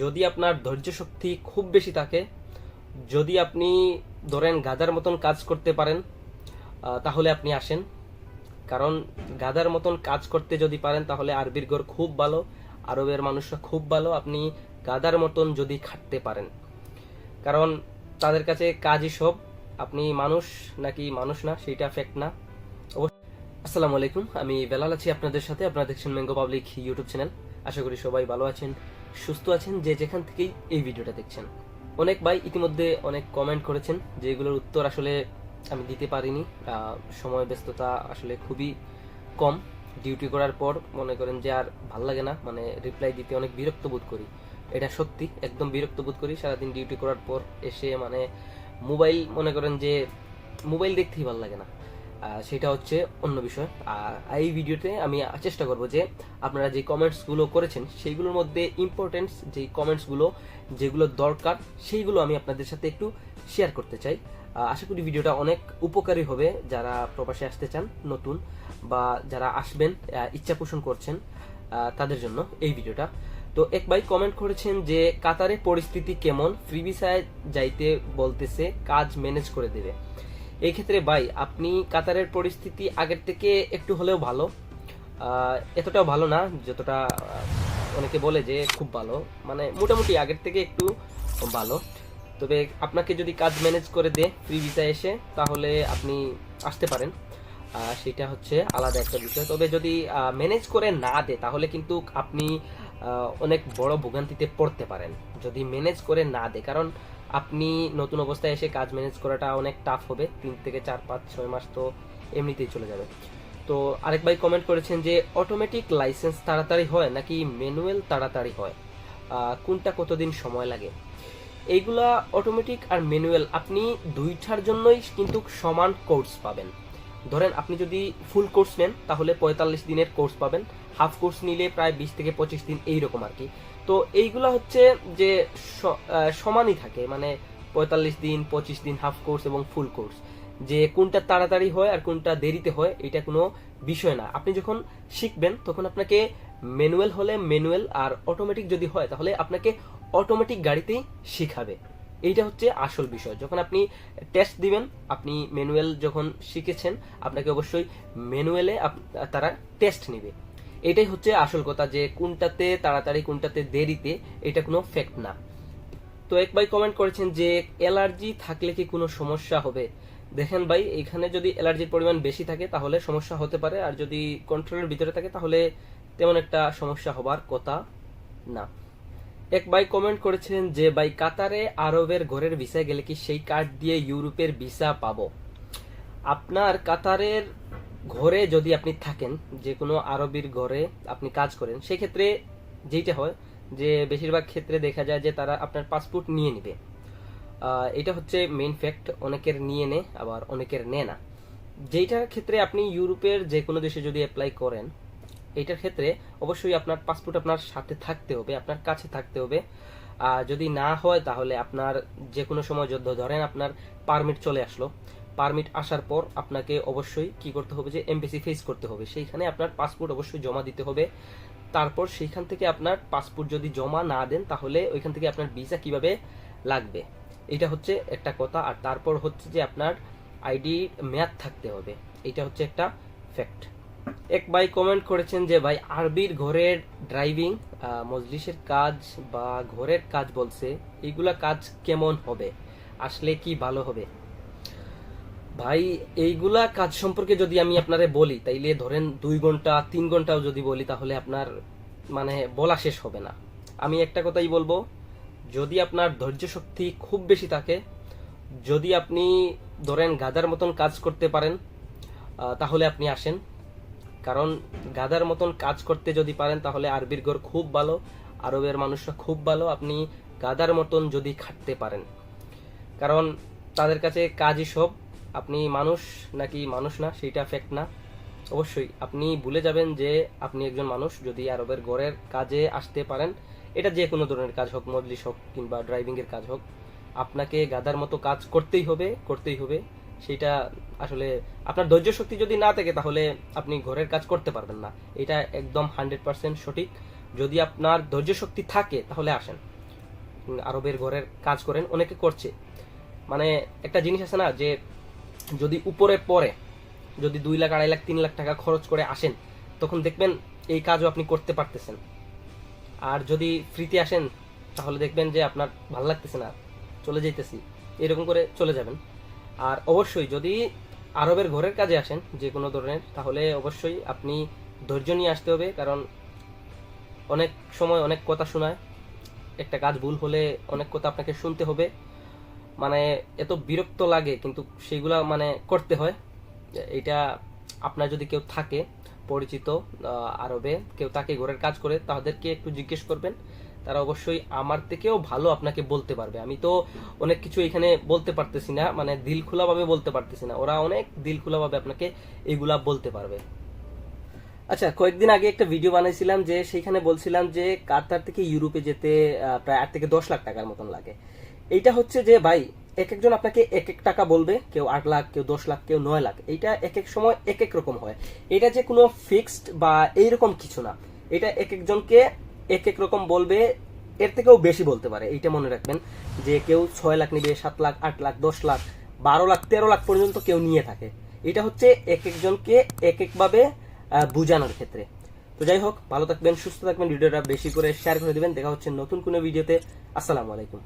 যদি আপনার ধৈর্য শক্তি খুব বেশি থাকে, যদি আপনি ধরেন গাদার মতন কাজ করতে পারেন তাহলে আপনি আসেন। কারণ গাদার মতন কাজ করতে যদি পারেন, তাহলে আরবির গড় খুব ভালো, আরবের মানুষরা খুব ভালো। আপনি গাদার মতন যদি খাটতে পারেন। কারণ তাদের কাছে কাজই সব। আপনি মানুষ নাকি মানুষ না, সেইটা ফ্যাক্ট না। আসসালামু আলাইকুম। আমি বেলাল আছি আপনাদের সাথে। আপনারা দেখছেন ম্যাঙ্গো পাবলিক ইউটিউব চ্যানেল আশা করি সবাই ভালো আছেন। সুস্থ আছেন যে যেখান থেকেই এই ভিডিওটা দেখছেন। অনেক ভাই ইতিমধ্যে অনেক কমেন্ট করেছেন যেগুলোর উত্তর আসলে আমি দিতে পারিনি। সময় ব্যস্ততা আসলে খুবই কম। ডিউটি করার পর মনে করেন যে আর ভালো লাগে না মানে রিপ্লাই দিতে অনেক বিরক্ত বোধ করি। এটা সত্যি, একদম বিরক্ত বোধ করি। সারাদিন ডিউটি করার পর এসে মানে মোবাইল মনে করেন যে মোবাইল দেখতেই ভালো লাগে না। সেটা হচ্ছে অন্য বিষয়। আর এই ভিডিওতে আমি চেষ্টা করব যে আপনারা যে কমেন্টসগুলো করেছেন, সেইগুলোর মধ্যে ইম্পর্টেন্স যে কমেন্টসগুলো যেগুলো দরকার, সেইগুলো আমি আপনাদের সাথে একটু শেয়ার করতে চাই। আশা করি ভিডিওটা অনেক উপকারী হবে যারা প্রবাসে আসতে চান, নতুন বা যারা আসবেন ইচ্ছা পোষণ করছেন তাদের জন্য এই ভিডিওটা। তো এক ভাই কমেন্ট করেছেন যে, কাতারে পরিস্থিতি কেমন? ফ্রি ভিসায় যাইতে বলতেছে, কাজ ম্যানেজ করে দেবে। এই ক্ষেত্রে ভাই, আপনি কাতারের পরিস্থিতি আগের থেকে একটু হলেও ভালো। এতটাও ভালো না যতটা অনেকে বলে যে খুব ভালো। মানে মোটামুটি আগের থেকে একটু ভালো। তবে আপনাকে যদি কাজ ম্যানেজ করে দে ফ্রি ভিসা এসে, তাহলে আপনি আসতে পারেন। সেটা হচ্ছে আলাদা একটা বিষয়। তবে যদি ম্যানেজ করে না দে তাহলে কিন্তু আপনি অনেক বড় ভোগান্তিতে পড়তে পারেন। যদি ম্যানেজ করে না দে কারণ আপনি নতুন অবস্থায় এসে কাজ ম্যানেজ করাটা অনেক টাফ হবে। তিন থেকে চার, পাঁচ, ছয় মাস তো এমনিতেই চলে যাবে। তো আরেক ভাই কমেন্ট করেছেন যে অটোমেটিক লাইসেন্স তাড়াতাড়ি হয় নাকি ম্যানুয়াল তাড়াতাড়ি হয়? কোনটা কতদিন সময় লাগে? এইগুলা অটোমেটিক আর ম্যানুয়াল আপনি দুইটার জন্যই কিন্তু সমান কোর্স পাবেন। ধরেন আপনি যদি ফুল কোর্স নেন, তাহলে পঁয়তাল্লিশ দিনের কোর্স পাবেন। হাফ কোর্স নিলে প্রায় বিশ থেকে পঁচিশ দিন এইরকম আর কি। তো এইগুলা হচ্ছে যে সমানই থাকে মানে পঁয়তাল্লিশ দিন, পঁচিশ দিন হাফ কোর্স এবং ফুল কোর্স যে কোনটা তাড়াতাড়ি হয় আর কোনটা দেরিতে হয়, এটা কোনো বিষয় না। আপনি যখন শিখবেন, তখন আপনাকে ম্যানুয়াল হলে ম্যানুয়াল আর অটোমেটিক যদি হয়, তাহলে আপনাকে অটোমেটিক গাড়িতেই শিখাবে। এইটা হচ্ছে আসল বিষয়। যখন আপনি টেস্ট দিবেন, আপনি ম্যানুয়াল যখন শিখেছেন, আপনাকে অবশ্যই ম্যানুয়ালে তারা টেস্ট নেবে। এটাই হচ্ছে আসল কথা যে কোনটাতে তাড়াতাড়ি, কোনটাতে দেরিতে এটা কোনো ফ্যাক্ট না। তো এক ভাই কমেন্ট করেছেন যে অ্যালার্জি থাকলে কি কোনো সমস্যা হবে? দেখেন ভাই, এখানে যদি অ্যালার্জির পরিমাণ বেশি থাকে তাহলে সমস্যা হতে পারে, আর যদি কন্ট্রোলের ভিতরে থাকে তাহলে তেমন একটা সমস্যা হবার কথা না। এক ভাই কমেন্ট করেছেন যে, ভাই, কাতারে আরবের ঘরের ভিসায় গেলে কি সেই কার্ড দিয়ে ইউরোপের ভিসা পাবো? আপনার কাতারের ঘরে যদি আপনি থাকেন যে কোনো আরবির ঘরে আপনি কাজ করেন, সেক্ষেত্রে যেইটা হয় যে বেশিরভাগ ক্ষেত্রে দেখা যায় যে তারা আপনার পাসপোর্ট নিয়ে নেবে। এটা হচ্ছে মেইন ফ্যাক্ট অনেকের নিয়ে নে, আবার অনেকের নেয় না। যেইটার ক্ষেত্রে আপনি ইউরোপের যে কোনো দেশে যদি অ্যাপ্লাই করেন, এটার ক্ষেত্রে অবশ্যই আপনার পাসপোর্ট আপনার সাথে থাকতে হবে, আপনার কাছে থাকতে হবে। আর যদি না হয়, তাহলে আপনার যে কোনো সময় যুদ্ধ ধরেন আপনার পারমিট চলে আসলো পারমিট আসার পর আপনাকে অবশ্যই কি করতে হবে যে এমবেসি ফেস করতে হবে। সেইখানে আপনার পাসপোর্ট অবশ্যই জমা দিতে হবে। তারপর সেইখান থেকে আপনার পাসপোর্ট যদি জমা না দেন, তাহলে ওইখান থেকে আপনার ভিসা কীভাবে লাগবে? এটা হচ্ছে একটা কথা। আর তারপর হচ্ছে যে আপনার আইডি মেয়াদ থাকতে হবে। এটা হচ্ছে একটা ফ্যাক্ট এক ভাই কমেন্ট করেছেন যে, ভাই, আরবির ঘরের ড্রাইভিং মজলিসের কাজ বা ঘরের কাজ বলছে এইগুলা কাজ কেমন হবে? আসলে কি ভালো হবে? ভাই, এইগুলা কাজ সম্পর্কে যদি আমি আপনারে বলি, তাইলে ধরেন দুই ঘণ্টা, তিন ঘন্টাও যদি বলি, তাহলে আপনার মানে বলা শেষ হবে না। আমি একটা কথাই বলব, যদি আপনার ধৈর্য শক্তি খুব বেশি থাকে, যদি আপনি ধরেন গাদার মতন কাজ করতে পারেন তাহলে আপনি আসেন। কারণ গাদার মতন কাজ করতে যদি পারেন, তাহলে আরবির ঘর খুব ভালো, আরবের মানুষরা খুব ভালো, আপনি গাদার মতন যদি খাটতে পারেন। কারণ তাদের কাছে কাজই সব আপনি মানুষ নাকি মানুষ না সেটা ফ্যাক্ট না। অবশ্যই, আপনি ভুলে যাবেন যে আপনি একজন মানুষ, যদি আরবের ঘরের কাজে আসতে পারেন, এটা যে কোনো ধরনের কাজ হোক, মজলিস হোক কিংবা ড্রাইভিংয়ের কাজ হোক, আপনাকে গাদার মতো কাজ করতেই হবে করতেই হবে। সেটা আসলে আপনার ধৈর্য শক্তি যদি না থাকে, তাহলে আপনি ঘরের কাজ করতে পারবেন না। এটা একদম হান্ড্রেড পার্সেন্ট সঠিক। যদি আপনার ধৈর্য শক্তি থাকে, তাহলে আসেন। আরবের ঘরের কাজ করেন, অনেকে করছে। মানে একটা জিনিস আছে না, যে যদি উপরে পরে যদি দুই লাখ, আড়াই লাখ, তিন লাখ টাকা খরচ করে আসেন, তখন দেখবেন এই কাজও আপনি করতে পারতেছেন। আর যদি ফ্রিতে আসেন, তাহলে দেখবেন যে আপনার ভালো লাগতেছে না, চলে যেতেছি এরকম করে চলে যাবেন। আর অবশ্যই যদি আরবের ঘরের কাজে আসেন যে কোনো ধরনের, তাহলে অবশ্যই আপনি ধৈর্য নিয়ে আসতে হবে, কারণ অনেক সময় অনেক কথা শোনায়, একটা কাজ ভুল হলে অনেক কথা আপনাকে শুনতে হবে। মানে এত বিরক্ত লাগে, কিন্তু সেগুলা মানে করতে হয়। এটা আপনার যদি কেউ থাকে, পরিচিত আরবে, কেউ তাকে ঘরের কাজ করে, তাদেরকে একটু জিজ্ঞেস করবেন। তারা অবশ্যই আমার থেকেও ভালো আপনাকে বলতে পারবে। আমি তো অনেক কিছু এখানে বলতে পারতেছি না মানে দিল খোলাভাবে বলতে পারতেছি না। ওরা অনেক দিল খোলাভাবে আপনাকে এগুলা বলতে পারবে। আচ্ছা কয়েকদিন আগে একটা ভিডিও বানাইছিলাম যে, সেখানে বলছিলাম যে, কাতার থেকে ইউরোপে যেতে প্রায় আট থেকে দশ লাখ টাকার মতন লাগে। এইটা হচ্ছে যে, ভাই এক একজন আপনাকে এক এক টাকা বলবে, কেউ আট লাখ, কেউ দশ লাখ, কেউ নয় লাখ। এইটা এক এক সময় এক এক রকম হয়। এটা যে কোনো ফিক্সড বা এইরকম কিছু না। এটা এক একজনকে এক এক রকম বলবে, এর থেকেও বেশি বলতে পারে। এইটা মনে রাখবেন যে, কেউ ছয় লাখ নিবে, সাত লাখ, আট লাখ, দশ লাখ, বারো লাখ, তেরো লাখ পর্যন্ত কেউ নিয়ে থাকে। এটা হচ্ছে এক একজনকে এক একভাবে বোঝানোর ক্ষেত্রে। তো যাই হোক, ভালো থাকবেন, সুস্থ থাকবেন, ভিডিওটা বেশি করে শেয়ার করে দিবেন। দেখা হচ্ছে নতুন কোনো ভিডিওতে আসসালামু আলাইকুম।